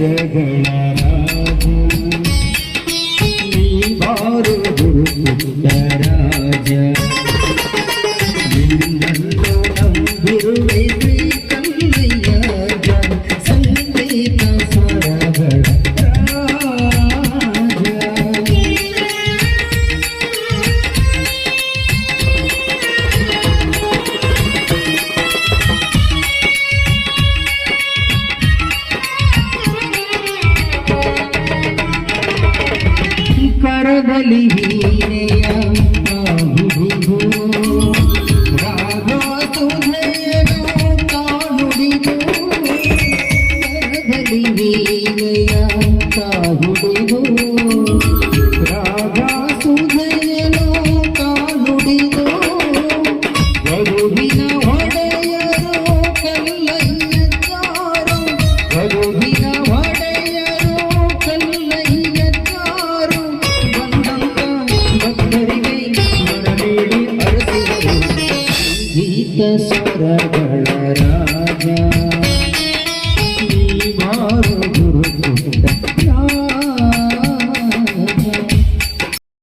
રગણા Raju નિભાર Guru Raja Sudhayana, Raja Sudhayana, Raja Sudhayana, Raja Sudhayana, Raja Sudhayana, Raja Sudhayana, Raja Sudhayana, Raja Sudhayana, Geetha ಸ್ವರಗಳ Raja